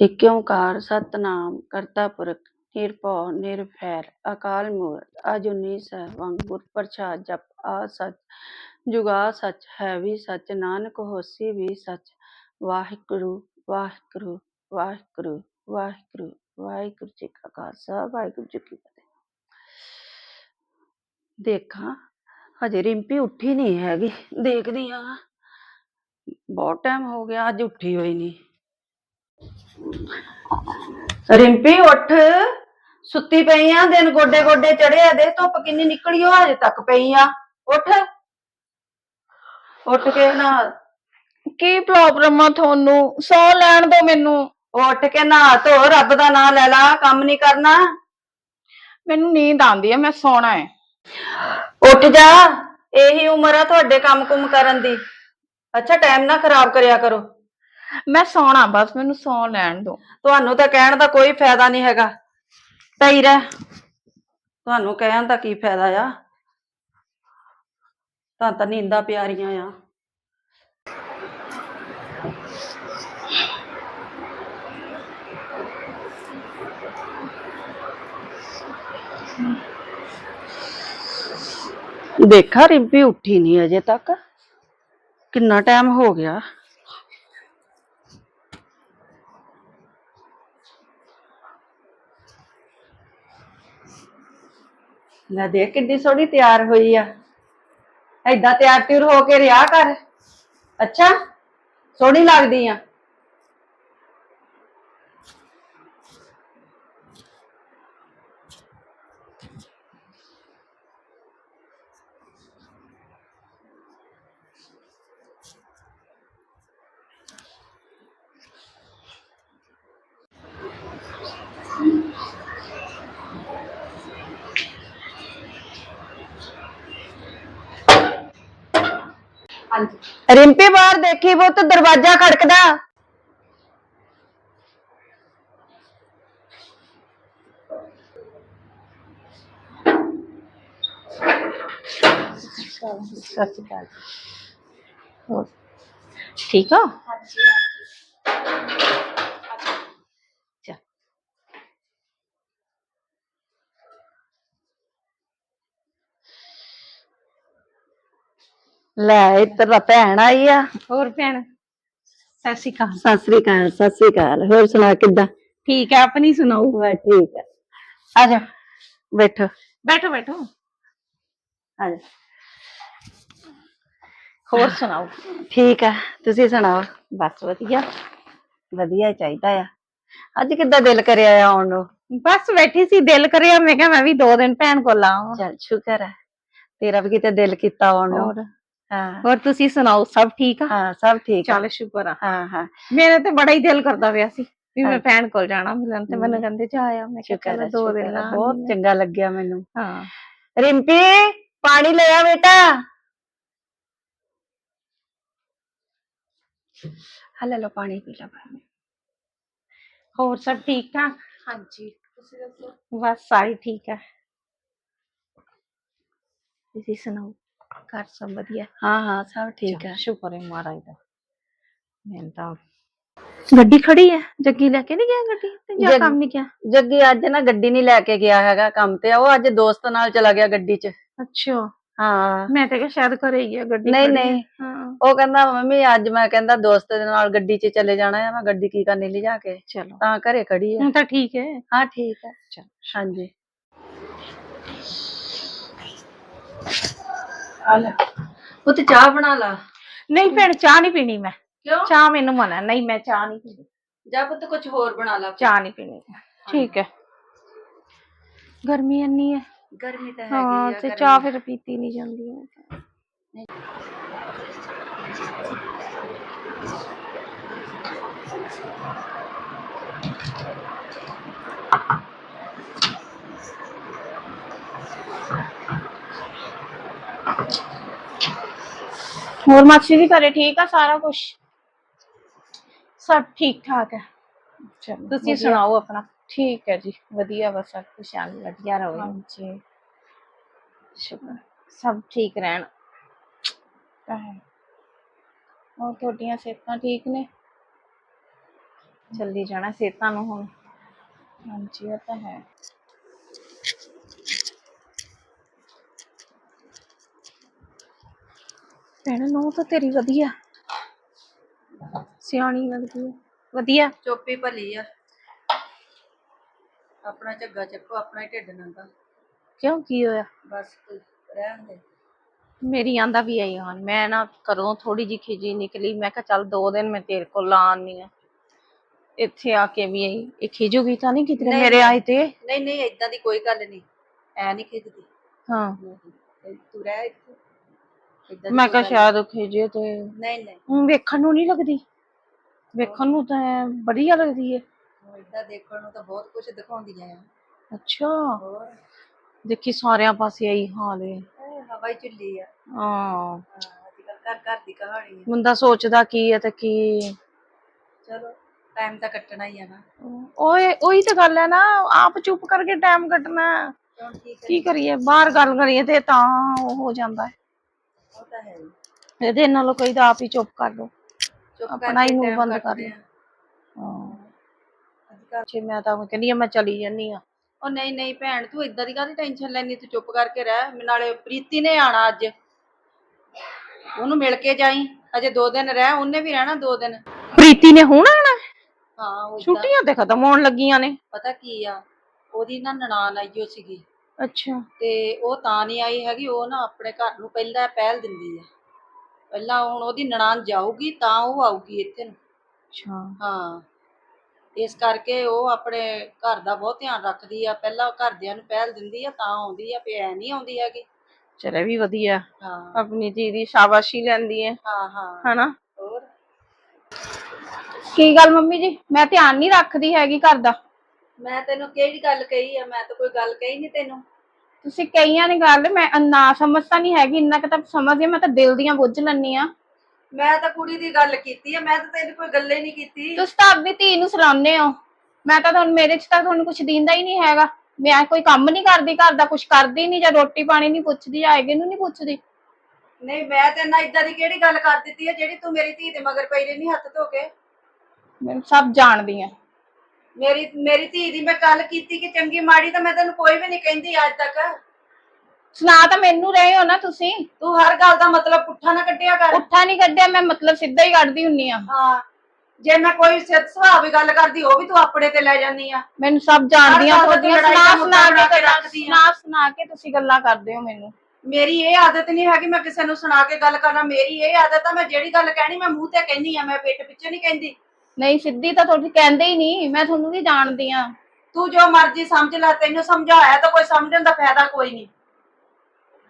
ਇਕ ਓਂਕਾਰ ਸਤਿਨਾਮ ਕਰਤਾ ਪੁਰਖ ਨਿਰਭਉ ਨਿਰਵੈਰ ਅਕਾਲ ਮੂਰਤ ਅਜੂਨੀ ਸੈਭੰ ਗੁਰ ਪ੍ਰਸਾਦ ਜਪ ਆ ਸਚ ਜੁਗਾ ਸਚ ਹੈ ਵੀ ਸਚ ਨਾਨਕ ਹੋਸੀ ਵੀ ਸਚ ਵਾਹਿਗੁਰੂ ਵਾਹਿਗੁਰੂ ਵਾਹਿਗੁਰੂ ਵਾਹਿਗੁਰੂ ਵਾਹਿਗੁਰੂ ਜੀ ਕਾ ਖਾਲਸਾ ਵਾਹਿਗੁਰੂ ਜੀ ਕੀ ਫਤਿਹ ਦੇਖਾਂ ਹਜੇ ਰਿੰਪੀ ਉੱਠੀ ਨਹੀਂ ਹੈਗੀ ਦੇਖਦੀ ਆ ਬਹੁਤ ਟਾਈਮ ਹੋ ਗਿਆ ਅੱਜ ਉੱਠੀ ਹੋਈ ਨਹੀਂ ਰਿੰਪੀ ਉੱਠ। ਸੁੱਤੀ ਪਈ ਆ ਦਿਨ ਗੋਡੇ ਗੋਡੇ ਚੜਿਆ ਦੇ ਧੁੱਪ ਕਿੰਨੀ ਨਿਕਲੀ ਉਹ ਹਜੇ ਤੱਕ ਪਈ ਆ। ਉੱਠ। ਉੱਠ ਕੇ ਨਾ ਕੀ ਪ੍ਰੋਬਲਮ ਆ ਤੁਹਾਨੂੰ? ਸੌ ਲੈਣ ਦੋ ਮੈਨੂੰ। ਉੱਠ ਕੇ ਨਹਾ ਧੋ ਰੱਬ ਦਾ ਨਾਮ ਲੈ ਲਾ ਕੰਮ ਨਹੀਂ ਕਰਨਾ। ਮੈਨੂੰ ਨੀਂਦ ਆਉਂਦੀ ਹੈ ਮੈਂ ਸੌਣਾ ਹੈ ਉੱਠ ਜਾ ਇਹੀ ਉਮਰ ਆ ਤੁਹਾਡੇ ਕੰਮ ਕੁਮ ਕਰਨ ਦੀ। ਅੱਛਾ ਟਾਈਮ ਨਾ ਖਰਾਬ ਕਰਿਆ ਕਰੋ। ਮੈਂ ਸੌਣਾ ਬਸ ਮੈਨੂੰ ਸੌ ਲੈਣ ਦੋ। ਤੁਹਾਨੂੰ ਤਾਂ ਕਹਿਣ ਦਾ ਕੋਈ ਫਾਇਦਾ ਨਹੀਂ ਹੈਗਾ। ਪਈ ਰਹਿ। ਤੁਹਾਨੂੰ ਕਹਿਣ ਦਾ ਕੀ ਫਾਇਦਾ ਆ? ਤਾਂ ਤਾਂ ਨੀਂਦਾਂ ਪਿਆਰੀਆਂ ਆ। ਦੇਖਾ ਰਿੰਪੀ ਉੱਠੀ ਨਹੀਂ ਅਜੇ ਤੱਕ। ਕਿੰਨਾ ਟਾਈਮ ਹੋ ਗਿਆ? ਲੈ ਦੇਖ ਕਿੰਨੀ ਸੋਹਣੀ ਤਿਆਰ ਹੋਈ ਆ। ਏਦਾਂ ਤਿਆਰ ਤਿਉਰ ਹੋ ਕੇ ਰਿਹਾ ਕਰ। ਅੱਛਾ, ਸੋਹਣੀ ਲੱਗਦੀ ਆ। ਰਿੰਪੀ ਬਾਹਰ ਦੇਖੀ ਪੁੱਤ ਦਰਵਾਜ਼ਾ ਖੜਕਦਾ। ਸਤਿ ਸ਼੍ਰੀ ਅਕਾਲ ਹੋਰ? ਠੀਕ ਆ ਚੱਲ। ਲੈ ਇੱਧਰ ਤਾਂ ਭੈਣ ਆਈ ਆ। ਹੋਰ ਭੈਣ ਸਤਿ ਸ਼੍ਰੀ ਅਕਾਲ। ਸਤਿ ਸ੍ਰੀ ਅਕਾਲ ਸਤਿ ਸ੍ਰੀ ਅਕਾਲ। ਹੋਰ ਸੁਣਾ ਕਿੱਦਾਂ? ਠੀਕ ਹੈ ਆਪਣੀ ਸੁਣਾਓ। ਬਸ ਠੀਕ ਆ। ਆ ਜਾ ਬੈਠੋ। ਬੈਠੋ ਬੈਠੋ। ਆ ਜਾ। ਹੋਰ ਸੁਣਾਓ? ਠੀਕ ਆ ਤੁਸੀਂ ਸੁਣਾਓ? ਬਸ ਵਧੀਆ ਵਧੀਆ ਹੀ ਚਾਹੀਦਾ ਆ। ਅੱਜ ਕਿੱਦਾਂ ਦਿਲ ਕਰਿਆ ਆ ਆਉਣ ਨੂੰ? ਬਸ ਬੈਠੀ ਸੀ ਦਿਲ ਕਰਿਆ ਮੈਂ ਕਿਹਾ ਮੈਂ ਵੀ ਦੋ ਦਿਨ ਭੈਣ ਕੋਲ ਆਵਾਂ। ਚੱਲ ਸ਼ੁਕਰ ਹੈ ਤੇਰਾ ਵੀ ਕਿਤੇ ਦਿਲ ਕੀਤਾ ਆਉਣ ਨੂੰ। ਹੋਰ? ਹਾਂ। ਹੋਰ ਤੁਸੀਂ ਸੁਣਾਓ ਸਭ ਠੀਕ ਆ? ਹਾਂ ਸਭ ਠੀਕ ਆ। ਚੱਲ ਸ਼ੁਕਰ ਆ। ਹਾਂ ਹਾਂ। ਮੇਰੇ ਤੇ ਬੜਾ ਹੀ ਦਿਲ ਕਰਦਾ ਪਿਆ ਸੀ ਵੀ ਮੈਂ। ਭੈਣ ਕੋਲ ਜਾਣਾ ਮਿਲਣ ਤੇ ਮੈਨੂੰ। ਕਹਿੰਦੇ ਜਾ ਆ। ਮੈਂ ਕਿਹਾ ਚੱਲ ਦੋ ਦਿਨ ਲਾ ਬਹੁਤ ਚੰਗਾ ਲੱਗਿਆ ਮੈਨੂੰ। ਹਾਂ। ਰਿੰਪੀ ਪਾਣੀ ਲੈ ਆ ਬੇਟਾ। ਹਾਂ ਲੈ ਪਾਣੀ ਪੀ ਲਓ ਪਾਣੀ। ਹੋਰ ਸਭ ਠੀਕ ਠਾਕ? ਹਾਂਜੀ ਤੁਸੀਂ ਦੱਸੋ? ਬਸ ਸਾਰੇ ਠੀਕ ਹੈ ਤੁਸੀਂ ਸੁਣਾਓ? ਘਰ ਸਭ ਵਧੀਆ। ਹਾਂ ਹਾਂ ਸਭ ਠੀਕ ਹੈ। ਸ਼ੁਕਰ ਹੈ ਮਹਾਰਾਜ ਦਾ। ਮੈਂ ਤਾਂ ਗੱਡੀ ਖੜੀ ਹੈ? ਜੱਗੀ ਲੈ ਕੇ ਨਹੀਂ ਗਿਆ ਗੱਡੀ ਤੇ ਜਾਂ ਜੱਗ- ਕੰਮ ਨਹੀਂ ਗਿਆ ਜੱਗੀ ਅੱਜ ਨਾ ਗੱਡੀ ਨਹੀਂ ਲੈ ਕੇ ਗਿਆ ਹੈਗਾ ਕੰਮ ਤੇ। ਉਹ ਅੱਜ ਦੋਸਤ ਨਾਲ ਚਲਾ ਗਿਆ ਗੱਡੀ 'ਚ। ਅੱਛਾ। ਹਾਂ। ਮੈਂ ਤਾਂ ਕਿਹਾ ਸ਼ਾਇਦ ਘਰੇ ਹੀ ਹੈ ਗੱਡੀ ਨਹੀਂ ਖੜੀ ਹੈ। ਨਹੀਂ। ਹਾਂ। ਉਹ ਕਹਿੰਦਾ ਮੰਮੀ ਅੱਜ ਮੈਂ ਕਹਿੰਦਾ ਦੋਸਤ ਦੇ ਨਾਲ ਗੱਡੀ 'ਚ ਚਲੇ ਜਾਣਾ ਹੈ ਮੈਂ ਗੱਡੀ ਕੀ ਕਰਨੀ ਲਿਜਾ ਕੇ? ਚਲੋ। ਤਾਂ ਘਰੇ ਖੜੀ ਹੈ ਹੁਣ ਤਾਂ ਠੀਕ ਹੈ। ਹਾਂ ਠੀਕ ਹੈ। ਉਹ ਤੇ ਚਾਹ ਬਣਾ ਲਾ। ਨਹੀਂ ਭੈਣ ਚਾਹ ਨਹੀਂ ਪੀਣੀ ਮੈਂ। ਕਿਉਂ? ਚਾਹ ਮੈਨੂੰ ਮਨਾ। ਨਹੀਂ ਮੈਂ ਚਾਹ ਨਹੀਂ ਪੀਣੀ। ਜਾ ਪੁੱਤ ਕੁਝ ਹੋਰ ਬਣਾ ਲਾ ਚਾਹ ਨਹੀਂ ਪੀਣੀ। ਠੀਕ ਹੈ। ਗਰਮੀ ਇੰਨੀ ਹੈ। ਗਰਮੀ ਤਾਂ ਹੈਗੀ ਆ ਤੇ। ਚਾਹ ਫਿਰ ਪੀਤੀ ਨਹੀਂ ਜਾਂਦੀ। ਹੈ ਹੋਰ ਮਾਸੀ ਜੀ ਘਰੇ ਠੀਕ ਆ ਸਾਰਾ ਕੁਝ ਸਭ ਠੀਕ ਠਾਕ ਹੈ। ਚਲੋ, ਤੁਸੀਂ ਵਧੀਆ। ਸੁਣਾਓ ਆਪਣਾ? ਠੀਕ ਹੈ ਜੀ। ਵਧੀਆ ਬਸ ਸਭ ਕੁਝ ਸ਼ਾਨ ਵਧੀਆ ਰਹੋ ਹਾਂਜੀ। ਸ਼ੁਕਰ ਸਭ ਠੀਕ ਰਹਿਣ। ਤਾਂ ਹੈ। ਹੋਰ ਤੁਹਾਡੀਆਂ ਸਿਹਤਾਂ ਠੀਕ ਨੇ? ਚੱਲੀ ਜਾਣਾ ਸਿਹਤਾਂ ਨੂੰ ਹੁਣ। ਹਾਂਜੀ ਇਹ ਤਾਂ ਹੈ। ਭੈਣ ਨੂੰ ਤਾਂ ਤੇਰੀ ਵਧੀਆ। ਸਿਆਣੀ ਲੱਗਦੀ ਹੈ ਵਧੀਆ। ਚੋਪੀ ਭਲੀ ਆ। ਆਪਣਾ ਝੱਗਾ ਚੱਕੋ ਆਪਣਾ ਹੀ ਢਿੱਡ ਨੰਗਾ। ਕਿਉਂ ਕੀ ਹੋਇਆ? ਬਸ ਤੂੰ ਰਹਿਣ ਦੇ। ਮੇਰੀ ਆਂਦਾ ਵੀ ਆਈ ਹਾਂ ਮੈਂ ਨਾ ਘਰੋਂ ਥੋੜੀ ਜਿਹੀ ਖਿਜੀ ਨਿਕਲੀ। ਮੈਂ ਕਿਹਾ ਚੱਲ ਦੋ ਦਿਨ ਮੈਂ ਤੇਰੇ ਕੋਲ ਲਾ ਆਨੀ ਆ ਇੱਥੇ ਆ ਕੇ ਵੀ ਆਈ। ਇਹ ਖਿਜੂਗੀ ਤਾਂ ਨਹੀਂ ਕਿਤੇ ਨਹੀਂ, ਮੇਰੇ ਆਏ ਤੇ? ਨਹੀਂ ਨਹੀਂ ਏਦਾਂ ਦੀ ਕੋਈ ਗੱਲ ਨਹੀਂ। ਐ ਨਹੀਂ ਖਿੱਚਦੀ ਹਾਂ। ਤੂੰ ਰਹਿ ਇੱਥੇ। ਮੈਂ ਕਿਹਾ ਸ਼ਾਇਦ ਉਹ ਖਿਜੇ ਤੇ ਨਹੀਂ ਨਹੀਂ। ਹੁਣ ਵੇਖਣ ਨੂੰ ਨਹੀਂ ਲੱਗਦੀ। ਵੇਖਣ ਨੂੰ ਤਾਂ ਐਂ ਵਧੀਆ ਲੱਗਦੀ ਹੈ ਉਹ ਏਦਾਂ ਦੇਖਣ ਨੂੰ ਤਾਂ ਬਹੁਤ ਕੁਝ ਦਿਖਾਉਂਦੀਆਂ ਆ। ਅੱਛਾ। ਹੋਰ? ਦੇਖੀ ਸਾਰਿਆਂ ਪਾਸੇ ਆਈ ਹਾਲ ਹੈ ਇਹ ਹਵਾ ਹੀ ਝੁੱਲੀ ਆ। ਹਾਂ। ਹਾਂ ਅੱਜ ਕੱਲ ਘਰ ਘਰ ਦੀ ਕਹਾਣੀ ਆ। ਬੰਦਾ ਸੋਚਦਾ ਕੀ ਹੈ ਤੇ ਕੀ ਚਲੋ ਟਾਈਮ ਤਾਂ ਕੱਟਣਾ ਹੀ ਆ ਨਾ। ਓਏ ਉਹੀ ਤਾਂ ਗੱਲ ਹੈ ਨਾ ਆਪ ਚੁੱਪ ਕਰਕੇ ਟਾਈਮ ਕੱਟਣਾ। ਠੀਕ ਹੈ ਕੀ ਕਰੀਏ ਬਾਹਰ ਗੱਲ ਕਰੀਏ ਤੇ ਤਾਂ ਉਹ ਹੋ ਜਾਂਦਾ ਹੈ ਉਹ ਤਾਂ ਹੈ ਹੀ। ਇਹਦੇ ਨਾਲੋਂ ਕੋਈ ਤਾਂ ਆਪ ਹੀ ਚੁੱਪ ਕਰ ਲਓ। ਚੁੱਪ ਆਪਣਾ ਹੀ ਕਰਕੇ ਮੂੰਹ time ਬੰਦ ਕਰ। ਆ। ਹਾਂ। ਜੇ ਮੈਂ ਤਾਂ ਕਹਿੰਦੀ ਆ ਮੈਂ ਚਲੀ ਜਾਨੀ ਆ। ਉਹ ਨਹੀਂ ਨਹੀਂ ਭੈਣ ਤੂੰ ਇਦਾਂ ਦੀ ਕਾਹਦੀ ਟੈਨਸ਼ਨ ਲੈਣੀ ਤੂੰ ਚੁੱਪ ਕਰਕੇ ਰਹਿ। ਮੈਂ ਨਾਲੇ ਪ੍ਰੀਤੀ ਨੇ ਆਣਾ ਅੱਜ। ਉਹਨੂੰ ਮਿਲ ਕੇ ਜਾਈ। ਅਜੇ ਦੋ ਦਿਨ ਰਹਿ ਉਹਨੇ ਵੀ ਰਹਿਣਾ ਦੋ ਦਿਨ। ਪ੍ਰੀਤੀ ਨੇ ਹੁਣ ਆਣਾ? ਹਾਂ ਉਹ ਏਦਾਂ- ਛੁੱਟੀਆਂ ਤੇ ਖਤਮ ਹੋਣ ਲੱਗੀਆਂ ਨੇ। ਪਤਾ ਕੀ ਆ? ਉਹਦੀ ਨਾ ਨਨਾਣ ਆਈ ਓ ਸੀਗੀ। ਅੱਛਾ। ਤੇ ਉਹ ਤਾਂ ਨਹੀਂ ਆਈ ਹੈਗੀ ਉਹ ਨਾ ਆਪਣੇ ਘਰ ਨੂੰ ਪਹਿਲਾਂ ਪਹਿਲ ਦਿੰਦੀ ਆ। ਪਹਿਲਾਂ ਹੁਣ ਉਹਦੀ ਨਨਾਣ ਜਾਊਗੀ ਤਾਂ ਉਹ ਆਊਗੀ ਇੱਥੇ ਨੂੰ। ਅੱਛਾ। ਹਾਂ। ਇਸ ਕਰਕੇ ਉਹ ਆਪਣੇ ਘਰ ਦਾ ਬਹੁਤ ਧਿਆਨ ਰੱਖਦੀ ਆ। ਪਹਿਲਾਂ ਘਰਦਿਆਂ ਨੂੰ ਪਹਿਲ ਦਿੰਦੀ ਆ ਤਾਂ ਆਉਂਦੀ ਆ ਐ ਨਹੀਂ ਆਉਂਦੀ ਹੈਗੀ। ਚਲੇ ਵੀ ਵਧੀਆ। ਹਾਂ। ਆਪਣੀ ਧੀ ਦੀ ਸ਼ਾਬਾਸ਼ੀ ਲੈਂਦੀ ਹੈ ਹਾਂ ਹਾਂ। ਹਨਾ? ਹੋਰ? ਕੀ ਗੱਲ ਮੰਮੀ ਜੀ? ਮੈਂ ਧਿਆਨ ਨਹੀਂ ਰੱਖਦੀ ਹੈਗੀ ਘਰ ਦਾ। ਮੈਂ ਤੈਨੂੰ ਕਿਹੜੀ ਗੱਲ ਕਹੀ ਆ? ਮੈਂ ਤਾਂ ਕੋਈ ਗੱਲ ਕਹੀ ਨਹੀਂ ਤੈਨੂੰ। ਤੁਸੀਂ ਕਈਆਂ ਨੇ ਗੱਲ ਮੈਂ ਨਾ ਸਮਝ ਤਾਂ ਨਹੀਂ ਹੈਗੀ ਇੰਨਾ ਕਿ ਤਾਂ ਸਮਝਦੀ ਹਾਂ, ਮੈਂ ਤਾਂ ਦਿਲ ਦੀਆਂ ਬੁੱਝ ਲੈਂਦੀ ਆ। ਮੈਂ ਤਾਂ ਕੁੜੀ ਦੀ ਗੱਲ ਕੀਤੀ ਆ ਮੈਂ ਤਾਂ ਤੈਨੂੰ ਕੋਈ ਗੱਲੇ ਨਹੀਂ ਕੀਤੀ। ਤੁਸੀਂ ਤਾਂ ਆਪਣੀ ਧੀ ਨੂੰ ਸਲਾਉਂਦੇ ਹੋ। ਮੈਂ ਤਾਂ ਤੁਹਾਨੂੰ ਮੇਰੇ 'ਚ ਤਾਂ ਤੁਹਾਨੂੰ ਕੁਝ ਦਿੰਦਾ ਹੀ ਨਹੀਂ ਹੈਗਾ। ਮੈਂ ਕੋਈ ਕੰਮ ਨਹੀਂ ਕਰਦੀ ਘਰ ਦਾ ਕੁਝ ਕਰਦੀ ਨਹੀਂ ਜਾਂ ਰੋਟੀ ਪਾਣੀ ਨਹੀਂ ਪੁੱਛਦੀ ਜਾਂ ਆਏਗੇ ਨੂੰ ਨਹੀਂ ਪੁੱਛਦੀ। ਨਹੀਂ ਮੈਂ ਤੇ ਨਾ ਇਦਾਂ ਦੀ ਕਿਹੜੀ ਗੱਲ ਕਰ ਦਿੱਤੀ ਆ ਜਿਹੜੀ ਤੂੰ ਮੇਰੀ ਧੀ ਦੇ ਮਗਰ ਪਈ ਰਹਿਨੀ ਹੱਥ ਧੋ ਕੇ? ਮੈਂ ਸਭ ਜਾਣਦੀ ਆ। ਮੇਰੀ ਮੇਰੀ ਧੀ ਦੀ ਮੈਂ ਗੱਲ ਕੀਤੀ ਕਿ ਚੰਗੀ ਮਾੜੀ ਤਾਂ ਮੈਂ ਤੈਨੂੰ ਕੋਈ ਵੀ ਨਹੀਂ ਕਹਿੰਦੀ ਅੱਜ ਤੱਕ। ਸੁਣਾ ਤਾਂ ਮੈਨੂੰ ਰਹੇ ਹੋ ਨਾ ਤੁਸੀਂ। ਤੂੰ ਹਰ ਗੱਲ ਦਾ ਮਤਲਬ ਪੁੱਠਾ ਨਾ ਕੱਢਿਆ ਕਰ। ਪੁੱਠਾ ਨਹੀਂ ਕੱਢਿਆ ਮੈਂ ਮਤਲਬ ਸਿੱਧਾ ਹੀ ਕੱਢਦੀ ਹੁੰਨੀ ਆ। ਹਾਂ ਜੇ ਮੈਂ ਕੋਈ ਸਿੱਧ ਸੁਭਾਅ ਵੀ ਗੱਲ ਕਰਦੀ ਉਹ ਵੀ ਤੂੰ ਆਪਣੇ ਤੇ ਲੈ ਜਾਂਦੀ ਆ। ਮੈਨੂੰ ਸਭ ਜਾਣਦੀਆਂ ਗੱਲ ਤੁਹਾਡੀਆਂ ਤੋਂ ਲੜਾਈ ਸੁਣਾ ਦਾ ਸੁਣਾ ਬਣਾ ਕੇ ਕੇ ਰੱਖਦੀ ਆ। ਸੁਣਾ ਸੁਣਾ ਕੇ ਤੁਸੀਂ ਗੱਲਾਂ ਕਰਦੇ ਹੋ ਮੈਨੂੰ। ਮੇਰੀ ਇਹ ਆਦਤ ਨਹੀਂ ਹੈਗੀ ਮੈਂ ਕਿਸੇ ਨੂੰ ਸੁਣਾ ਕੇ ਗੱਲ ਕਰਨਾ ਮੇਰੀ ਇਹ ਆਦਤ ਆ ਮੈਂ ਜਿਹੜੀ ਗੱਲ ਕਹਿਣੀ ਮੈਂ ਮੂੰਹ ਤੇ ਕਹਿੰਦੀ ਆ ਮੈਂ ਪਿੱਠ ਪਿੱਛੇ ਨਹੀਂ ਕਹਿੰਦੀ। ਨਹੀਂ ਸਿੱਧੀ ਤਾਂ ਤੁਹਾਡੀ ਕਹਿੰਦੇ ਹੀ ਨਹੀਂ ਮੈਂ ਤੁਹਾਨੂੰ ਵੀ ਜਾਣਦੀ ਆ ਤੂੰ ਜੋ ਮਰਜ਼ੀ ਸਮਝ ਲੈ ਤੈਨੂੰ ਸਮਝਾਇਆ ਤਾਂ ਕੋਈ ਸਮਝਣ ਦਾ ਫਾਇਦਾ ਕੋਈ ਨਹੀਂ।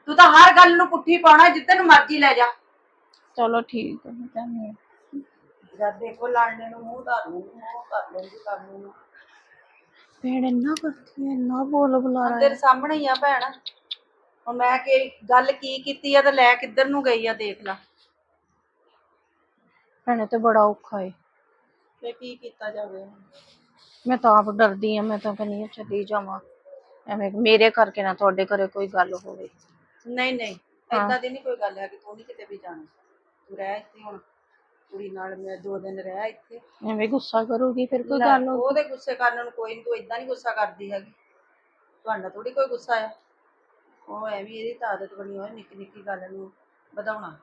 ਤੂੰ ਤਾਂ ਹਰ ਗੱਲ ਨੂੰ ਪੁੱਠੀ ਪਾਉਣਾ ਜਿੱਦਨ ਮਰਜ਼ੀ ਲੈ ਜਾ। ਚਲੋ ਠੀਕ ਹੈ ਮੈਂ ਕਹਿੰਦੀ ਹਾਂ। ਜਦ ਦੇਖੋ ਲੜਨੇ ਨੂੰ ਮੂੰਹ ਧਰ ਲੂੰ ਮੂੰਹ ਕਰ ਲੂੰਗੀ ਕਰ ਲੂੰ। ਭੈਣ ਇੰਨਾ ਕਰਦੀ ਹੈ ਇੰਨਾ ਬੋਲ ਬੁਲਾਰਾ ਤੇਰੇ ਸਾਹਮਣੇ ਹੀ ਆ ਭੈਣ। ਹੁਣ ਮੈਂ ਕਿ ਗੱਲ ਕੀ ਕੀਤੀ ਆ ਤੇ ਲੈ ਕਿੱਧਰ ਨੂੰ ਗਈ ਆ ਦੇਖ ਲੈ। ਭੈਣੇ ਤੇ ਬੜਾ ਔਖਾ ਏ। ਕੀ ਕੀਤਾ ਜਾਵੇ। ਮੈਂ ਤਾਂ ਆਪ ਡਰਦੀ ਆ ਮੈਂ ਤਾਂ ਕਹਿੰਦੀ ਹਾਂ ਚਲੀ ਜਾਵਾਂ। ਐਵੇਂ ਮੇਰੇ ਕਰਕੇ ਨਾ ਤੁਹਾਡੇ ਘਰੇ ਕੋਈ ਗੱਲ ਹੋਵੇ। ਨਹੀਂ ਨਹੀਂ ਏਦਾਂ ਦੀ ਨਹੀਂ ਕੋਈ ਗੱਲ ਹੈ ਕਿ ਤੂੰ ਨਹੀਂ ਕਿਤੇ ਵੀ ਜਾਣਾ। ਤੂੰ ਰਹਿ ਇੱਥੇ ਹੁਣ ਕੁੜੀ ਨਾਲ ਮੈਂ ਦੋ ਦਿਨ ਰਹਿ ਇੱਥੇ। ਐਵੇਂ ਗੁੱਸਾ ਕਰੂਗੀ ਫਿਰ ਕੋਈ ਲੈ, ਗੱਲ ਹੋ ਉਹਦੇ ਗੁੱਸੇ ਕਰਨ ਨੂੰ ਕੋਈ ਨਹੀਂ ਤੂੰ ਇਦਾਂ ਨਹੀਂ ਗੁੱਸਾ ਕਰਦੀ ਹੈਗੀ। ਤੁਹਾਡਾ ਥੋੜੀ ਕੋਈ ਗੁੱਸਾ ਆ। ਉਹ ਐਵੇਂ ਇਹਦੀ ਤਾਂ ਆਦਤ ਬਣੀ ਹੋਈ ਨਿੱਕੀ ਨਿੱਕੀ ਗੱਲ ਨੂੰ ਵਧਾਉਣਾ।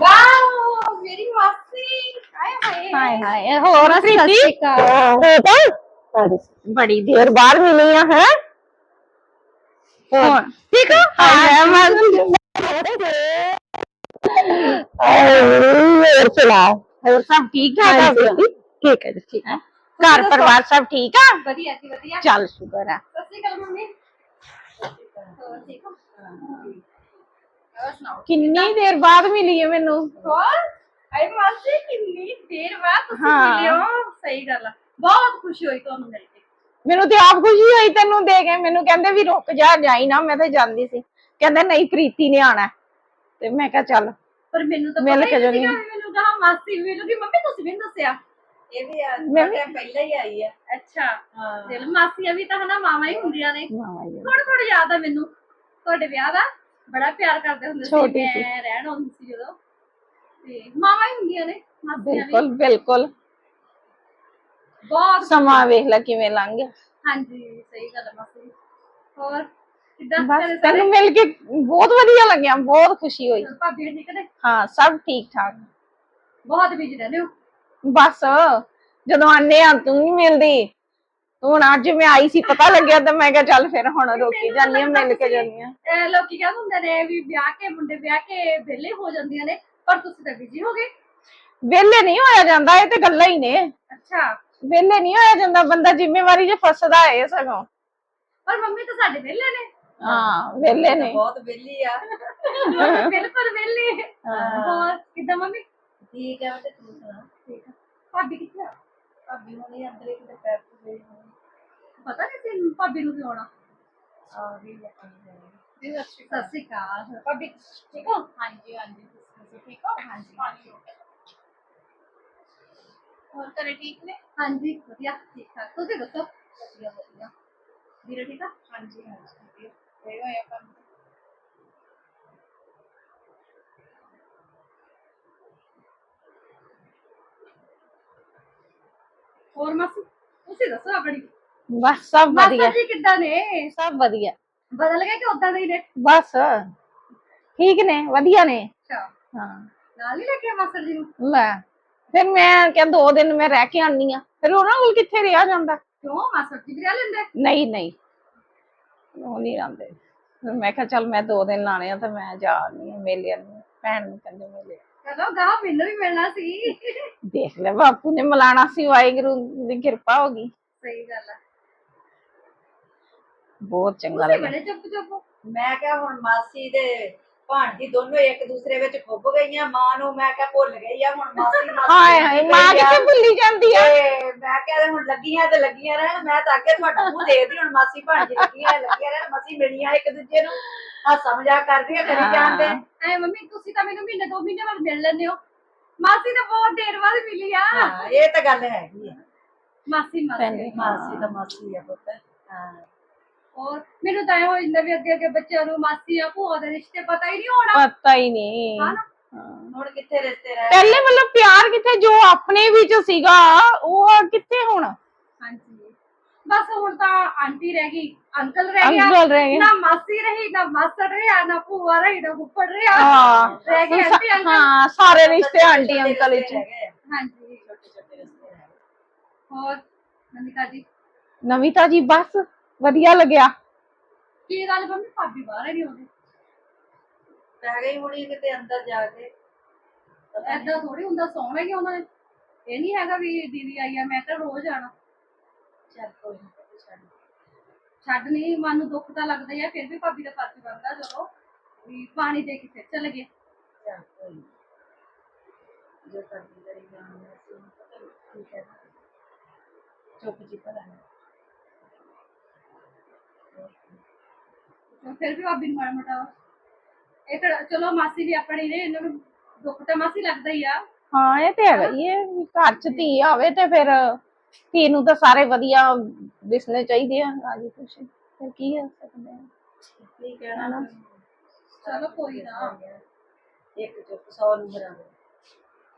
ਵਾਓ ਮੇਰੀ ਮਾਸੀ। ਹਾਏ ਹਾਏ। ਹਾਏ ਹੋਰ ਪ੍ਰੀਤੀ ਬੜੀ ਦੇਰ। ਬਾਅਦ ਮਿਲੀ ਆ ਹੈ? ਹੋਰ। ਠੀਕ ਹੋ। ਹਾਏ ਮਾਸੀ। ਹੋਰ ਸੁਣਾ ਹੋਰ ਸਭ ਠੀਕ ਹੈ ਠੀਕ ਹੈ ਜੀ, ਠੀਕ ਹੈ। ਘਰ ਪਰਿਵਾਰ ਸਭ ਠੀਕ ਆ? ਵਧੀਆ ਜੀ ਵਧੀਆ। ਚੱਲ ਸ਼ੁਕਰ ਆ। ਸਤਿ ਸ਼੍ਰੀ ਅਕਾਲ ਮੰਮੀ। ਹੋਰ ਠੀਕ ਹੋ? ਹੋਰ ਸੁਣਾਓ? ਕਿੰਨੀ ਦੇਰ ਬਾਅਦ ਮਿਲੀ ਹੈ ਮੈਨੂੰ? ਹੋਰ? ਆਈ ਮਾਸੀ ਕਿੰਨੀ ਦੇਰ ਬਾਅਦ ਤੁਸੀਂ ਹਾਂ। ਮਿਲੇ ਹੋ? ਸਹੀ ਗੱਲ ਆ। ਬਹੁਤ ਖੁਸ਼ੀ ਹੋਈ ਤੁਹਾਨੂੰ ਮਿਲ ਕੇ। ਮੈਨੂੰ ਤੇ ਆਪ ਖੁਸ਼ੀ ਹੋਈ ਤੈਨੂੰ ਦੇ ਕੇ। ਮੈਨੂੰ ਕਹਿੰਦੇ ਵੀ ਰੁਕ ਜਾ ਜਾਈ ਨਾ। ਮੈਂ ਤੇ ਜਾਂਦੀ ਸੀ। ਕਹਿੰਦੇ ਨਹੀਂ ਪ੍ਰੀਤੀ ਨੇ ਆਣਾ ਤੇ ਮੈਂ ਕਿਹਾ ਚੱਲ ਪਰ ਮੈਨੂੰ ਤਾਂ ਮਿਲ ਪਤਾ ਕੇ ਨਹੀਂ ਸੀਗਾ ਵੀ ਮੈਨੂੰ ਕਹਾ ਮਾਸੀ ਮਿਲੂਗੀ ਮੰਮੀ ਤੁਸੀਂ ਵੀ ਨੀ ਦੱਸਿਆ? ਇਹ ਵੀ ਆ ਮੈਂ ਵੀ- ਪਹਿਲਾਂ ਹੀ ਆਈ ਆ। ਅੱਛਾ। ਹਾਂ। ਦਿਲ ਮਾਸੀਆਂ ਵੀ ਤਾਂ ਹਨਾ ਮਾਵਾਂ ਹੀ ਹੁੰਦੀਆਂ ਨੇ। ਮਾਵਾ ਜੀ ਥੋੜਾ ਥੋੜਾ ਯਾਦ ਆ ਮੈਨੂੰ। ਤੁਹਾਡੇ ਵਿਆਹ ਦਾ ਬੜਾ ਪਿਆਰ ਕਰਦੇ ਹੁੰਦੇ ਸੀ। ਛੋਟੀ ਸੀ। ਮੈਂ ਰਹਿਣ ਆਉਂਦੀ ਸੀ ਜਦੋਂ। ਤੇ ਮਾਵਾਂ ਹੀ ਹੁੰਦੀਆਂ ਨੇ ਮਾਸੀਆਂ ਵੀ। ਬਿਲਕੁਲ ਬਿਲਕੁਲ। ਬਹੁਤ ਸਮਾਂ ਵੇਖ ਲੈ ਕਿਵੇਂ ਲੰਘ ਗਿਆ। ਹਾਂਜੀ ਸਹੀ ਗੱਲ ਹੈ ਮਾਸੀ। ਹੋਰ ਕਿੱਦਾਂ ਬਸ ਘਰੇ ਸਾਰੇ? ਤੈਨੂੰ ਮਿਲ ਕੇ ਬਹੁਤ ਵਧੀਆ ਲੱਗਿਆ ਬਹੁਤ ਖੁਸ਼ੀ ਹੋਈ। ਭਾਬੀ ਠੀਕ ਨੇ ਹਾਂ ਸਭ ਠੀਕ ਠਾਕ ਬਹੁਤ ਬਿਜ਼ੀ ਰਹਿੰਦੇ ਹੋ? ਬਸ ਜਦੋਂ ਆਨੇ ਆ ਤੂੰ ਨਹੀਂ ਮਿਲਦੀ। ਹੁਣ ਅੱਜ ਮੈਂ ਆਈ ਸੀ ਪਤਾ ਲੱਗਿਆ ਤਾਂ ਮੈਂ ਕਿਹਾ ਚੱਲ ਫਿਰ ਹੁਣ ਰੋਕੀ ਜਾਂਦੀ ਆ ਮਿਲ ਕੇ ਜਾਂਦੀ ਆ ਇਹ ਲੋਕੀ ਕਹਿੰਦੇ ਹੁੰਦੇ ਨੇ ਵੀ ਵਿਆਹ ਕੇ ਮੁੰਡੇ ਵਿਆਹ ਕੇ ਵਿਹਲੇ ਹੋ ਜਾਂਦੀਆਂ ਨੇ ਪਰ ਤੁਸੀਂ ਤਾਂ ਬਿਜ਼ੀ ਹੋ ਗਏ ਵਿਹਲੇ ਨਹੀਂ ਹੋਇਆ ਜਾਂਦਾ ਇਹ ਤੇ ਗੱਲਾਂ ਹੀ ਨੇ। ਅੱਛਾ। ਵਿਹਲੇ ਨਹੀਂ ਹੋਇਆ ਜਾਂਦਾ ਬੰਦਾ ਜ਼ਿੰਮੇਵਾਰੀ 'ਚ ਫਸਦਾ ਹੈ ਸਗੋਂ। ਪਰ ਮੰਮੀ ਤਾਂ ਸਾਡੇ ਵਿਹਲੇ ਨੇ। ਹਾਂ ਵਿਹਲੇ ਨੇ। ਬਹੁਤ ਵਿਹਲੀ ਆ। ਬਿਲਕੁਲ ਵਿਹਲੇ। ਹੋਰ ਕਿੱਦਾਂ ਮੰਮੀ? ਠੀਕ ਆ ਤੇ ਤੂੰ ਸੁਣਾ ਠੀਕ ਆ ਭਾਬੀ ਕਿੱਥੇ ਆ? ਭਾਬੀ ਹੁਣੀ ਅੰਦਰੇ ਕਿਤੇ ਪੈਰ ਤੋਂ ਗਈ ਹੋਣੀ ਪਤਾ ਨਹੀਂ ਸੀ ਭਾਬੀ ਨੂੰ ਵੀ ਆਉਣਾ? ਆ ਗਈ ਆਪਣੀ ਜੀ ਸਤਿ ਸ਼੍ਰੀ ਅਕਾਲ। ਭਾਬੀ ਠੀਕ ਹੋ? ਹਾਂਜੀ ਹਾਂਜੀ ਤੁਸੀਂ ਠੀਕ ਹੋ? ਹਾਂਜੀ। ਹਾਂਜੀ। ਹੋਰ ਘਰੇ ਠੀਕ ਨੇ? ਹਾਂਜੀ ਵਧੀਆ ਠੀਕ ਠਾਕ। ਤੁਸੀਂ ਦੱਸੋ? ਵਧੀਆ ਵਧੀਆ। ਵੀਰੇ ਠੀਕ ਆ? ਹਾਂਜੀ ਹਾਂਜੀ ਵਧੀਆ। ਗਏ ਹੋਏ ਹੋਰ ਮਾਸੀ ਤੁਸੀਂ ਦੱਸੋ ਆਪਣੀ। ਬਸ ਸਭ ਵਧੀਆ। ਜੀ ਕਿੱਦਾਂ ਨੇ? ਸਭ ਵਧੀਆ। ਬਦਲ ਗਏ ਕਿ ਉਦਾਂ ਦੇ ਹੀ ਨੇ? ਬਸ ਠੀਕ ਨੇ ਵਧੀਆ ਨੇ। ਅੱਛਾ। ਹਾਂ। ਨਾਲ ਹੀ ਲੈ ਕੇ ਆਏ ਮਾਸਟਰ ਜੀ ਨੂੰ? ਲੈ ਫਿਰ ਮੈਂ ਕਿਹਾ ਦੋ ਦਿਨ ਮੈਂ ਰਹਿ ਕੇ ਆਨੀ ਆ ਫਿਰ ਉਹਨਾਂ ਕੋਲ ਕਿੱਥੇ ਰਿਹਾ ਜਾਂਦਾ? ਕਿਉਂ? ਮਾਸਟਰ ਜੀ ਵੀ ਰਹਿ ਲੈਂਦੇ? ਨਹੀਂ ਨਹੀਂ। ਉਹ ਨਹੀਂ ਫਿਰ ਮੈਂ ਕਿਹਾ ਚੱਲ ਮੈਂ ਦੋ ਦਿਨ ਲਾਣੇ ਆ ਤਾਂ ਮੈਂ ਜਾ ਆਨੀ ਆ ਮੇਲੇ ਆਨੀ ਭੈਣ ਨੂੰ ਕਹਿੰਦੇ ਮੇਲੇ ਕਦੋਂ ਗਾਹ ਮੈਨੂੰ ਵੀ ਮਿਲਣਾ ਸੀ। ਦੇਖ ਲੈ ਬਾਪੂ ਨੇ ਮਲਾਣਾ ਸੀ ਵਾਹਿਗੁਰੂ ਦੀ ਕਿਰਪਾ ਹੋ ਗਈ। ਸਹੀ ਗੱਲ ਆ। ਬਹੁਤ ਚੰਗਾ ਤੁਸੀਂ ਲੱਗਾ। ਬੜੇ ਚੁੱਪ ਚੁੱਪ ਮੈਂ ਕਿਹਾ ਹੁਣ ਮਾਸੀ ਦੇ ਭਾਂਜੀ ਦੋਨੋਂ ਇੱਕ ਦੂਸਰੇ ਵਿੱਚ ਖੁੱਭ ਗਈਆਂ ਮਾਂ ਨੂੰ ਮੈਂ ਕਿਹਾ ਭੁੱਲ ਗਈ ਆ ਹੁਣ ਮਾਸੀ ਮਾਸੀ ਹਾਏ ਹਾਏ ਮਾਂ ਕਿੱਥੇ ਭੁੱਲੀ ਜਾਂਦੀ ਆ? ਤੇ ਮੈਂ ਕਿਹਾ ਹੁਣ ਲੱਗੀਆਂ ਤੇ ਲੱਗੀਆਂ ਰਹਿਣ ਮੈਂ ਤਾਂ ਅੱਗੇ ਤੁਹਾਡਾ ਮੂੰਹ ਦੇਖਦੀ ਹੁਣ ਮਾਸੀ ਭਾਂਜੀ ਲੱਗੀਆਂ ਲੱਗੀਆਂ ਰਹਿਣ ਮਾਸੀ ਮਿਲੀਆਂ ਇੱਕ ਦੂਜੇ ਨੂੰ। ਹਾਸਾ ਮਜ਼ਾਕ ਕਰਦੀਆਂ ਕਰੀ ਜਾਂਦੇ। ਐ ਮੰਮੀ ਤੁਸੀਂ ਤਾਂ ਮੈਨੂੰ ਮਹੀਨੇ ਦੋ ਮਹੀਨੇ ਬਾਅਦ ਮਿਲ ਲੈਂਦੇ ਹੋ। ਮਾਸੀ ਤਾਂ ਬਹੁਤ ਦੇਰ ਬਾਅਦ ਮਿਲੀ ਆ। ਹਾਂ ਇਹ ਤਾਂ ਗੱਲ ਹੈਗੀ ਆ। ਮਾਸੀ ਮਾਸੀ। ਮਾਸੀ ਤਾਂ ਮਾਸੀ ਆ ਪੁੱਤ। ਹਾਂ। ਹੋਰ ਮੈਨੂੰ ਤਾਂ ਇਹ ਹੋ ਜਾਂਦਾ ਵੀ ਅੱਗੇ ਅੱਗੇ ਬੱਚਿਆਂ ਨੂੰ ਮਾਸੀਆਂ ਭੂਆ ਦੇ ਰਿਸ਼ਤੇ ਪਤਾ ਹੀ ਨਹੀਂ ਹੋਣਾ। ਪਤਾ ਹੀ ਨਹੀਂ। ਹਾਂ। ਹੁਣ ਕਿੱਥੇ ਰਿਸ਼ਤੇ ਰਹਿ ਪਹਿਲੇ ਮਤਲਬ ਪਿਆਰ ਕਿੱਥੇ ਜੋ ਆਪਣੇ ਵਿੱਚ ਸੀਗਾ ਉਹ ਕਿੱਥੇ ਹੁਣ? ਹਾਂਜੀ। ਬਸ ਹੁਣ ਤਾਂ ਆਂਟੀ ਰਹਿ ਗਈ ਅੰਕਲ ਰਹਿ ਗਿਆ ਅੰਕਲ ਰਹਿ ਗਏ। ਨਾ ਮਾਸੀ ਰਹੀ ਨਾ ਮਾਸੜ ਰਿਹਾ ਨਾ ਭੂਆ ਰਹੀ ਨਾ ਫੁੱਫੜ ਰਿਹਾ। ਹਾਂ। ਰਹਿ ਗਏ ਆਂਟੀ ਅੰਕਲ। ਹਾਂ ਸਾਰੇ ਰਿਸ਼ਤੇ ਆਂਟੀ ਅੰਕਲ ਵਿੱਚ ਹਾਂਜੀ ਛੋਟੇ ਛੋਟੇ ਰਿਸ਼ਤੇ ਰਹਿ ਗਏ। ਹੋਰ ਨਮਿਤਾ ਜੀ? ਨਵੀਤਾ ਜੀ ਬਸ ਵਧੀਆ ਲੱਗਿਆ। ਕੀ ਗੱਲ ਮੰਮੀ ਭਾਬੀ ਬਾਹਰ ਨਹੀਂ ਆਉਂਦੀ? ਰਹਿ ਗਈ ਹੁਣੀ ਕਿਤੇ ਅੰਦਰ ਜਾ ਕੇ। ਪਤਾ ਨੀ। ਐਦਾਂ ਥੋੜੀ ਹੁੰਦਾ ਸੌਣਾ ਹੀ ਉਹਨਾਂ ਨੇ। ਇਹ ਨਹੀਂ ਹੈਗਾ ਵੀ ਦੀਦੀ ਆਈ ਆ ਮੈਂ ਤਾਂ ਰੋਜ਼ ਆਣਾ। ਚੱਲ ਕੋਈ ਨੀ ਪੁੱਤ ਛੱਡ। ਛੱਡ ਨਹੀਂ ਮਨ ਨੂੰ ਦੁੱਖ ਤਾਂ ਲੱਗਦਾ ਹੀ ਆ ਫਿਰ ਵੀ ਭਾਬੀ ਦਾ ਫਰਜ਼ ਬਣਦਾ ਚਲੋ ਵੀ ਪਾਣੀ ਦੇ ਕੇ ਫਿਰ ਚੱਲ ਗਏ। ਚੱਲ ਕੋਈ ਨੀ। ਜੋ ਕਰਦੀ ਕਰੀ ਜਾਣਾ ਸੀ ਠੀਕ ਹੈ ਚੁੱਪ ਜੀ ਭਲਾ ਤੇ ਫਿਰ ਵੀ ਭਾਬੀ ਨੂੰ ਮਾੜਾ ਮੋਟਾ ਇਹ ਤਾਂ ਚਲੋ ਮਾਸੀ ਵੀ ਆਪਣੀ ਨੇ ਇਹਨਾਂ ਨੂੰ ਦੁੱਖ ਤਾਂ ਮਾਸੀ ਲੱਗਦਾ ਹੀ ਆ। ਹਾਂ ਇਹ ਤੇ ਹੈਗਾ ਹੀ ਹੈ ਵੀ ਘਰ ਚ ਧੀ ਆਵੇ ਤੇ ਫਿਰ ਧੀ ਨੂੰ ਤਾਂ ਸਾਰੇ ਵਧੀਆ ਦਿਸਣੇ ਚਾਹੀਦੇ ਆ ਰਾਜੀ ਖੁਸ਼ੀ। ਫਿਰ ਕੀ ਹੈ ਸਕਦੇ ਆ? ਕੀ ਕਹਿਣਾ ਚਲੋ ਕੋਈ ਨਾ। ਇੱਕ ਚੁੱਪ ਸੌ ਨੂੰ ਬਰਾਬਰ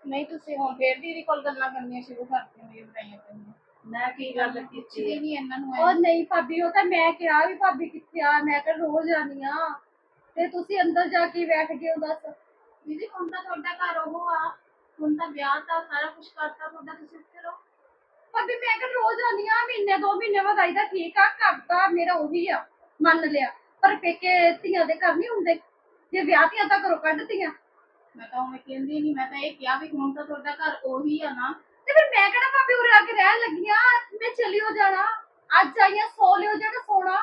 ਨਹੀਂ ਤੁਸੀਂ ਹੁਣ ਫੇਰ ਦੀਦੀ ਕੋਲ ਗੱਲਾਂ ਕਰਨੀਆਂ ਸ਼ੁਰੂ ਕਰਤੀਆਂ ਮੇਰੀ ਬਣਾਈਆਂ ਪਈਆਂ ਮੈਂ ਕੀ ਗੱਲ ਕੀਤੀ ਹੈ? ਨਹੀਂ ਇਹਨਾਂ ਨੂੰ ਉਹ ਨਹੀਂ ਭਾਬੀ ਉਹ ਤਾਂ ਮੈਂ ਕਿਹਾ ਵੀ ਭਾਬੀ ਕਿੱਥੇ ਆ ਮੈਂ ਤਾਂ ਰੋਜ਼ ਆਨੀ ਆ। ਤੇ ਤੁਸੀਂ ਅੰਦਰ ਜਾ ਕੇ ਬੈਠ ਗਏ ਹੋ ਦੱਸ। ਦੀਦੀ ਹੁਣ ਤਾਂ ਤੁਹਾਡਾ ਘਰ ਉਹ ਆ। ਹੁਣ ਤਾਂ ਵਿਆਹ ਤਾਂ ਸਾਰਾ ਕੁਝ ਕਰਤਾ ਤੁਹਾਡਾ ਤੁਸੀਂ ਇੱਥੇ ਰਹੋ। ਭਾਬੀ ਮੈਂ ਕਿ ਰੋਜ਼ ਆਨੀ ਆ ਮਹੀਨੇ ਦੋ ਮਹੀਨੇ ਬਾਅਦ ਆਈਦਾ ਠੀਕ ਆ ਘਰ ਤਾਂ ਮੇਰਾ ਉਹੀ ਆ ਮੰਨ ਲਿਆ। ਪਰ ਪੇਕੇ ਧੀਆਂ ਦੇ ਘਰ ਨਹੀਂ ਹੁੰਦੇ। ਜੇ ਵਿਆਹ ਧੀਆਂ ਤਾਂ ਘਰੋਂ ਕੱਢਤੀਆਂ ਮੈਂ ਤਾਂ ਉਹ ਕਹਿੰਦੀ ਨਹੀਂ ਮੈਂ ਤਾਂ ਇਹ ਕਿਹਾ ਵੀ ਹੁਣ ਤਾਂ ਤੁਹਾਡਾ ਘਰ ਉਹੀ ਆ ਨਾ। ਤੇ ਫਿਰ ਮੈਂ ਕਿਹੜਾ ਭਾਬੀ ਉਰੇ ਆ ਕੇ ਰਹਿਣ ਲੱਗੀਆਂ ਮੈਂ ਚਲੀ ਹੋ ਜਾਣਾ। ਅੱਜ ਆਈਆਂ ਸੋ ਲਿਓ ਜਿਹੜਾ ਸੋਣਾ।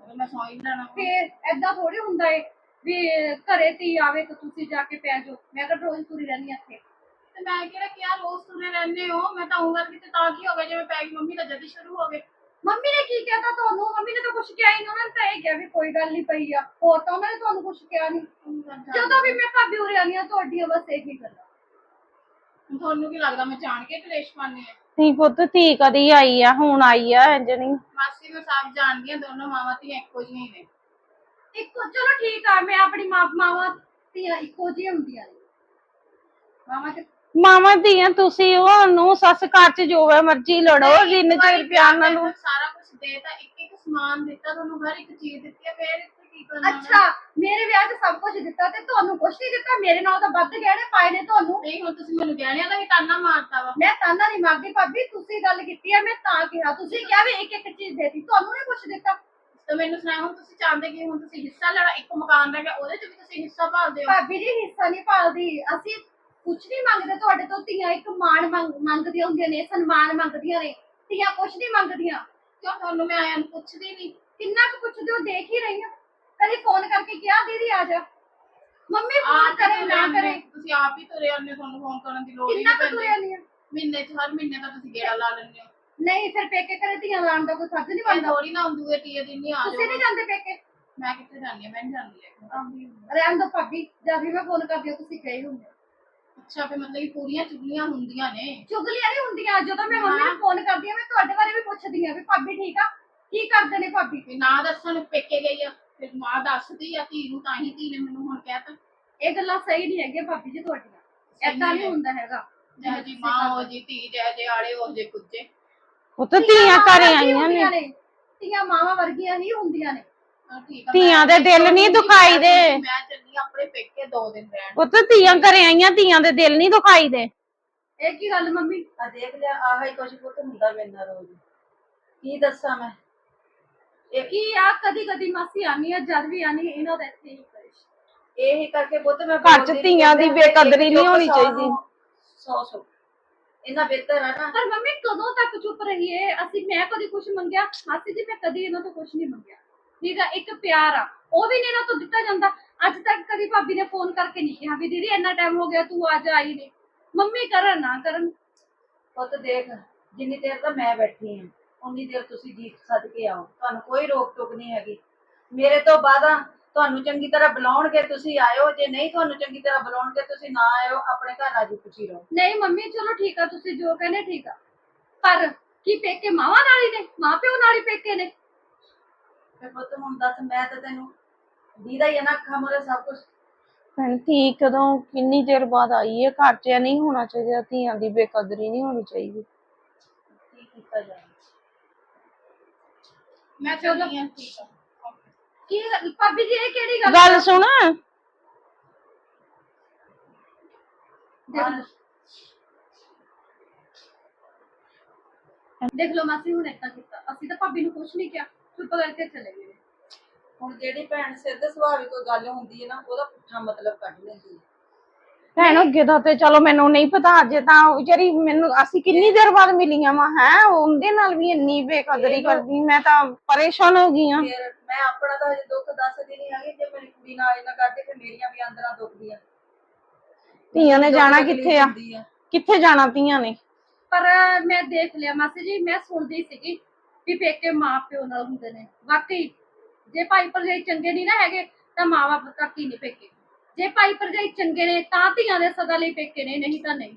ਅਗਰ ਮੈਂ ਸੌਂ ਹੀ ਜਾਣਾ। ਵਾ। ਫੇਰ ਏਦਾਂ ਥੋੜੀ ਹੁੰਦਾ ਏ ਵੀ ਘਰੇ ਧੀ ਆਵੇ ਤਾਂ ਤੁਸੀਂ ਜਾ ਕੇ ਪੈ ਜਾਓ। ਮੈਂ ਕਿਹਾ ਰੋਜ਼ ਤੁਰੀ ਰਹਿੰਦੀ ਹਾਂ ਇੱਥੇ। ਤੇ ਮੈਂ ਕਿਹੜਾ ਕਿਹਾ ਰੋਜ਼ ਤੁਰੇ ਰਹਿੰਦੇ ਹੋ ਮੈਂ ਤਾਂ ਉਹ ਗੱਲ ਕਿਤੇ ਤਾਂ ਕੀ ਹੋ ਗਿਆ? ਜਿਵੇਂ ਪੈਗੀ ਮੰਮੀ ਦਾ ਜਦ ਸ਼ੁਰੂ ਹੋ ਗਏ। ਮੰਮੀ ਨੇ ਕੀ ਕਹਿਤਾ ਤੁਹਾਨੂੰ? ਮੰਮੀ ਨੇ ਤਾਂ ਕੁਝ ਕਿਹਾ ਹੀ ਨਹੀਂ ਉਹਨਾਂ ਨੇ ਤਾਂ ਇਹ ਕਿਹਾ ਵੀ ਕੋਈ ਗੱਲ ਨਹੀਂ ਪਈ ਆ। ਹੋਰ ਤਾਂ ਉਹਨਾਂ ਨੇ ਤੁਹਾਨੂੰ ਕੁਝ ਕਿਹਾ ਨਹੀਂ ਜਦੋਂ ਵੀ ਮੈਂ ਭਾਬੀ ਉਰੇ ਆਨੀ ਆ ਤੁਹਾਡੀਆਂ ਬਸ ਇਹੀ ਗੱਲਾਂ। ਹੁਣ ਤੁਹਾਨੂੰ ਕੀ ਲੱਗਦਾ ਮੈਂ ਜਾਣ ਕੇ ਕਲੇਸ਼ ਪਾਣੀ ਹੈ? ਧੀ ਪੁੱਤ ਧੀ ਕਦੀ ਆਈ ਆ ਹੁਣ ਆਈ ਆ ਇੰਜ ਨਹੀਂ ਮਾਸੀ ਨੂੰ ਸਾਫ਼ ਜਾਣਦੀ ਆ ਦੋਨੋਂ ਮਾਵਾਂ ਧੀਆਂ ਇੱਕੋ ਜਿਹੀਆਂ ਹੀ ਨੇ। ਇੱਕੋ ਚਲੋ ਠੀਕ ਆ ਮੈਂ ਆਪਣੀ ਮਾਂ ਮਾਵਾਂ ਧੀਆਂ ਇੱਕੋ ਜਿਹੀਆਂ ਹੁੰਦੀਆਂ ਨੇ। ਮਾਵਾਂ ਤੇ ਮਾਵਾਂ ਧੀਆਂ ਤੁਸੀਂ ਉਹ ਨੂੰ ਸੱਸ ਘਰ ਚ ਜੋ ਹੈ ਮਰਜ਼ੀ ਲੜੋ ਜਿੰਨ ਚਿਰ ਪਿਆਰ ਨਾਲ ਮੈਨੂੰ ਸਾਰਾ ਕੁਝ ਦੇਤਾ ਇੱਕ ਇੱਕ ਸਮਾਨ ਦਿੱਤਾ ਤੁਹਾਨੂੰ ਹਰ ਇੱਕ ਚੀਜ਼ ਦਿੱਤੀ ਹੈ ਫੇਰ ਇੱਥੇ ਕੀ ਕਰਨਾ ਮੈਂ? ਅੱਛਾ ਮੇਰੇ ਵਿਆਹ 'ਚ ਸਭ ਕੁਝ ਦਿੱਤਾ ਤੇ ਤੁਹਾਨੂੰ ਕੁਝ ਨਹੀਂ ਦਿੱਤਾ ਮੇਰੇ ਨਾਲ ਤਾਂ ਵੱਧ ਗਹਿਣੇ ਪਾਏ ਨੇ ਤੁਹਾਨੂੰ। ਨਹੀਂ ਹੁਣ ਤੁਸੀਂ ਮੈਨੂੰ ਗਹਿਣਿਆਂ ਦਾ ਵੀ ਤਾਨਾ ਮਾਰਤਾ ਵਾ। ਮੈਂ ਤਾਨਾ ਨਹੀਂ ਮੰਗਦੀ ਭਾਬੀ ਤੁਸੀਂ ਗੱਲ ਕੀਤੀ ਆ ਮੈਂ ਤਾਂ ਕਿਹਾ ਤੁਸੀਂ ਕਿਹਾ ਵੀ ਇੱਕ ਇੱਕ ਚੀਜ਼ ਦੇਤੀ ਤੁਹਾਨੂੰ ਨਹੀਂ ਕੁਝ ਦਿੱਤਾ। ਤਾਂ ਮੈਨੂੰ ਸੁਣਾਇਆ ਹੁਣ ਤੁਸੀਂ ਚਾਹੁੰਦੇ ਕਿ ਹੁਣ ਤੁਸੀਂ ਹਿੱਸਾ ਲੈਣਾ ਇੱਕ ਮਕਾਨ ਰਹਿ ਗਿਆ ਉਹਦੇ ਚ ਵੀ ਤੁਸੀਂ ਹਿੱਸਾ ਭਾਲਦੇ ਹੋ? ਭਾਬੀ ਜੀ ਹਿੱਸਾ ਨਹੀਂ ਪਾਲਦੀ ਅਸੀਂ ਕੁਝ ਨਹੀਂ ਮੰਗਦੇ ਤੁਹਾਡੇ ਤੋਂ ਧੀਆਂ ਇੱਕ ਮਾਣ ਮੰਗ- ਮੰਗਦੀਆਂ ਹੁੰਦੀਆਂ ਨੇ ਸਨਮਾਨ ਮੰਗਦੀਆਂ ਨੇ ਧੀਆਂ ਕੁਝ ਨਹੀਂ ਮੰਗਦੀਆਂ। ਕਿਉਂ ਤੁਹਾਨੂੰ ਮੈਂ ਆਇਆ ਨੂੰ ਪੁੱਛਦੀ ਨਹੀਂ? ਕਿੰਨਾ ਕੁ ਪੁੱਛਦੇ ਹੋ? ਦੇਖ ਹੀ ਰਹੀ ਹਾਂ। ਕਦੀ ਫੋਨ ਕਰਕੇ ਕਿਹਾ ਦੀਦੀ ਆ ਜਾ। ਮੰਮੀ ਫੋਨ ਆਪ ਹੀ ਕਰੇ ਤੁਰੇ ਨਾ ਆਉਂਦੇ, ਕਰੇ। ਤੁਸੀਂ ਆਪ ਹੀ ਤੁਰੇ ਆਉਂਦੇ ਤੁਹਾਨੂੰ ਫੋਨ ਕਰਨ ਦੀ ਲੋੜ ਹੀ ਕਿੰਨਾ ਨਹੀਂ ਕੁ ਤੁਰਿਆ ਨਹੀਂ ਆ? ਮਹੀਨੇ ਚ ਹਰ ਮਹੀਨੇ ਤਾਂ ਤੁਸੀਂ ਗੇੜਾ ਲਾ ਲੈਂਦੇ ਹੋ। ਨਹੀਂ ਫਿਰ ਪੇਕੇ ਘਰੇ ਧੀਆਂ ਲਾਉਣ ਦਾ ਕੋਈ ਫਰਜ਼ ਨਹੀਂ ਮੈਂ ਬਣਦਾ। ਥੋੜੀ ਨਾ ਹੁੰਦੂਏ ਤੀਏ ਦਿਨ ਨਹੀਂ ਆ ਤੁਸੀਂ ਜਾਓ। ਨਹੀਂ ਜਾਂਦੇ ਪੇਕੇ? ਮੈਂ ਕਿੱਥੇ ਜਾਂਦੀ ਹਾਂ? ਮੈਂ ਨਹੀਂ ਜਾਂਦੀ। ਰਹਿਣ ਦੋ ਭਾਬੀ ਜਦ ਵੀ ਮੈਂ ਫੋਨ ਕਰਦੀ ਹਾਂ ਤੁਸੀਂ ਗਏ ਹੁੰਦੇ ਹੋ। ਅੱਛਾ ਫੇ ਮਤਲਬ ਕਿ ਪੂਰੀਆਂ ਚੁਗਲੀਆਂ ਹੁੰਦੀਆਂ ਨੇ। ਚੁਗਲੀਆਂ ਨਹੀਂ ਹੁੰਦੀਆਂ ਜਦੋਂ ਮੈਂ ਮੰਮੀ ਨੂੰ ਫੋਨ ਕਰਦੀ ਹਾਂ ਮੈਂ ਤੁਹਾਡੇ ਬਾਰੇ ਵੀ ਪੁੱਛਦੀ ਹਾਂ ਵੀ ਭਾਬੀ ਠੀਕ ਆ? ਕੀ ਕਰਦੇ ਨੇ ਭਾਬੀ? ਵੀ ਨਾ ਦੱਸਣ ਪੇਕੇ ਗਈ ਆ। ਫਿਰ ਮਾਂ ਦੱਸਦੀ ਆ ਧੀ ਨੂੰ ਤਾਂ ਹੀ ਧੀ ਨੇ ਮੈਨੂੰ ਹੁਣ ਕਹਿਤਾ ਇਹ ਗੱਲਾਂ ਸਹੀ ਨਹੀਂ ਹੈਗੀਆਂ ਭਾਬੀ ਜੀ ਤੁਹਾਡੀਆਂ। ਏਦਾਂ ਨਹੀਂ ਹੁੰਦਾ ਹੈਗਾ। ਜਿਹੋ ਜੀ ਮਾਂ ਹੋ ਜੀ ਧੀ ਜੈ ਜੈ ਆਲੇ ਹੋ ਜੇ ਕੁੱਜੇ। ਪੁੱਤ ਧੀਆਂ ਮਾਵਾਂ ਘਰੇ ਵਰਗੀਆਂ ਆਈਆਂ ਨੇ। ਹੁੰਦੀਆਂ ਧੀਆਂ ਮਾਵਾਂ ਵਰਗੀਆਂ ਹੀ ਹੁੰਦੀਆਂ ਨੇ। ਠੀਕ ਆ ਧੀਆਂ ਮੈਂ- ਦੇ ਦਿਲ ਨਹੀਂ ਦੁਖਾਈ ਦੇ। ਮੈਂ ਚੱਲੀ ਆਪਣੇ ਪੇਕੇ ਦੋ ਦਿਨ ਰਹਿਣ। ਪੁੱਤ ਧੀਆਂ ਘਰੇ ਆਈਆਂ ਧੀਆਂ ਦੇ ਦਿਲ ਨਹੀਂ ਦੁਖਾਈ ਦੇ। ਇਹ ਕੀ ਗੱਲ ਮੰਮੀ? ਆ ਦੇਖ ਲਿਆ ਆਹ ਹੀ ਕੁਝ ਪੁੱਤ ਹੁੰਦਾ ਮੇਰੇ ਨਾਲ ਰੋਜ਼। ਕੀ ਦੱਸਾਂ ਮੈਂ? ਇਹ ਕੀ ਆ ਕਦੀ ਕਦੀ ਮਾਸੀ ਆਨੀ ਆ ਜਦ ਵੀ ਆਨੀ ਇਹਨਾਂ ਦਾ ਇੱਥੇ ਹੀ ਕਰਿਸ਼ ਇਹੀ ਕਰਕੇ ਪੁੱਤ ਮੈਂ ਘਰ 'ਚ ਧੀਆਂ ਦੀ ਬੇਕਦਰੀ ਨਹੀਂ ਹੋਣੀ ਚਾਹੀਦੀ। ਸੌ ਸੌ। ਇਹਨਾਂ ਬਿਹਤਰ ਆ ਨਾ। ਪਰ ਮੰਮੀ ਕਦੋਂ ਤੱਕ ਚੁੱਪ ਰਹੀਏ? ਅਸੀਂ ਮੈਂ ਕਦੀ ਕੁਝ ਮੰਗਿਆ? ਮਾਸੀ ਜੀ ਮੈਂ ਕਦੀ ਇਹਨਾਂ ਤੋਂ ਕੁਝ ਨਹੀਂ ਮੰਗਿਆ। ਠੀਕ ਆ ਇੱਕ ਪਿਆਰ ਆ ਉਹ ਵੀ ਨਹੀਂ ਇਹਨਾਂ ਤੋਂ ਦਿੱਤਾ ਜਾਂਦਾ। ਅੱਜ ਤੱਕ ਕਦੀ ਭਾਬੀ ਨੇ ਫੋਨ ਕਰਕੇ ਨਹੀਂ ਕਿਹਾ ਵੀ ਦੀਦੀ ਇੰਨਾ ਟਾਈਮ ਹੋ ਗਿਆ ਤੂੰ ਅੱਜ ਆਈ ਨਹੀਂ। ਮੰਮੀ ਕਰਨ ਨਾ ਕਰਨ। ਪੁੱਤ ਦੇਖ ਜਿੰਨੀ ਦੇਰ ਤਾਂ ਮੈਂ ਬੈਠੀ ਹਾਂ ਉਨੀ ਦੇਰ ਤੁਸੀਂ ਜੀ ਸੱਦ ਕੇ ਆਓ। ਤੁਹਾਨੂੰ ਕੋਈ ਰੋਕ ਟੋਕ ਨਹੀਂ ਹੈਗੀ। ਮੇਰੇ ਤੋਂ ਬਾਅਦਾਂ ਤੁਹਾਨੂੰ ਚੰਗੀ ਤਰ੍ਹਾਂ ਬੁਲਾਉਣਗੇ ਤੁਸੀਂ ਆਇਓ। ਜੇ ਨਹੀਂ ਤੁਹਾਨੂੰ ਚੰਗੀ ਤਰ੍ਹਾਂ ਬੁਲਾਉਣਗੇ ਤੁਸੀਂ ਨਾ ਆਇਓ ਆਪਣੇ ਘਰ ਰਾਜੀ ਖੁਸ਼ੀ ਰਹੋ। ਨਹੀਂ ਮੰਮੀ ਚਲੋ ਠੀਕ ਆ ਤੁਸੀਂ ਜੋ ਕਹਿੰਦੇ ਠੀਕ ਆ। ਪਰ ਕੀ ਪੇਕੇ ਮਾਵਾਂ ਨਾਲ ਹੀ ਨੇ? ਮਾਂ ਪਿਓ ਨਾਲ ਹੀ ਪੇਕੇ ਨੇ? ਤੇ ਪੁੱਤ ਹੁਣ ਦੱਸ ਮੈਂ ਤਾਂ ਤੈਨੂੰ ਦੀਦਾ ਹੀ ਆ ਨਾ ਅੱਖਾਂ ਮੂਹਰੇ ਸਭ ਕੁਝ ਭੈਣ ਧੀ ਕਦੋਂ ਕਿੰਨੀ ਚਿਰ ਬਾਅਦ ਆਈ ਹੈ ਘਰ 'ਚ ਇਹ ਨਹੀਂ ਹੋਣਾ ਚਾਹੀਦਾ ਧੀਆਂ ਦੀ ਬੇਕਦਰੀ ਨਹੀਂ ਹੋਣੀ ਚਾਹੀਦੀ। ਕੀ ਕੀਤਾ ਜਾਏ ਮੈਂ ਚੱਲੀ ਆ ਠੀਕ ਆ। ਕੀ ਗੱਲ- ਭਾਬੀ ਜੀ ਇਹ ਕਿਹੜੀ ਗੱਲ ਗੱਲ ਸੁਣ। ਦੇਖ। ਦੇਖ ਲਓ ਮਾਸੀ ਹੁਣ ਏਦਾਂ ਕੀਤਾ। ਅਸੀਂ ਤਾਂ ਭਾਬੀ ਨੂੰ ਕੁਝ ਨਹੀਂ ਕਿਹਾ। ਚੁੱਪ ਕਰਕੇ ਚਲੇ ਗਏ। ਹੁਣ ਜਿਹੜੀ ਭੈਣ ਸਿੱਧ ਸੁਭਾਅ ਦੀ ਕੋਈ ਗੱਲ ਹੁੰਦੀ ਹੈ ਨਾ ਉਹਦਾ ਪੁੱਠਾ ਮਤਲਬ ਕੱਢ ਲੈਂਦੀ ਹੈ। ਭੈਣ ਅੱਗੇ ਤਾਂ ਤੇ ਚਲੋ ਮੈਨੂੰ ਨਹੀਂ ਪਤਾ ਅਜੇ ਤਾਂ ਉਹ ਵਿਚਾਰੀ ਮੈਨੂੰ ਅਸੀਂ ਕਿੰਨੀ ਦੇਰ ਬਾਅਦ ਮਿਲੀਆਂ ਵਾ ਹੈ? ਉਹਦੇ ਨਾਲ ਵੀ ਇੰਨੀ ਬੇਕਦਰੀ ਕਰਦੀ ਮੈਂ ਤਾਂ ਪਰੇਸ਼ਾਨ ਹੋ ਗਈ ਆ ਫਿਰ ਮੈਂ ਆਪਣਾ ਤਾਂ ਹਜੇ ਦੁੱਖ ਦੱਸਦੀ ਨਹੀਂ ਹੈਗੀ ਜੇ ਮੇਰੀ ਕੁੜੀ ਨਾਲ ਇਹਨਾਂ ਕਰਦੇ ਫਿਰ ਮੇਰੀਆਂ ਵੀ ਅੰਦਰਾਂ ਦੁਖਦੀਆਂ। ਧੀਆਂ ਨੇ ਜਾਣਾ ਕਿੱਥੇ ਆ? ਹੁੰਦੀ ਆ ਕਿੱਥੇ ਜਾਣਾ ਧੀਆਂ ਨੇ? ਪਰ ਮੈਂ ਦੇਖ ਲਿਆ ਮਾਸੀ ਜੀ ਮੈਂ ਸੁਣਦੀ ਸੀਗੀ। ਵੀ ਪੇਕੇ ਮਾਂ ਪਿਓ ਨਾਲ ਹੁੰਦੇ ਨੇ। ਵਾਕਈ, ਜੇ ਭਾਈ ਭਰਜਾਈ ਚੰਗੇ ਨਹੀਂ ਨਾ ਹੈਗੇ, ਤਾਂ ਮਾਂ ਬਾਪ ਤੱਕ ਹੀ ਨਹੀਂ ਪੇਕੇ। ਜੇ ਭਾਈ ਭਰਜਾਈ ਚੰਗੇ ਨੇ, ਤਾਂ ਧੀਆਂ ਦੇ ਸਦਾ ਲਈ ਪੇਕੇ ਨੇ, ਨਹੀਂ ਤਾਂ ਨਹੀਂ।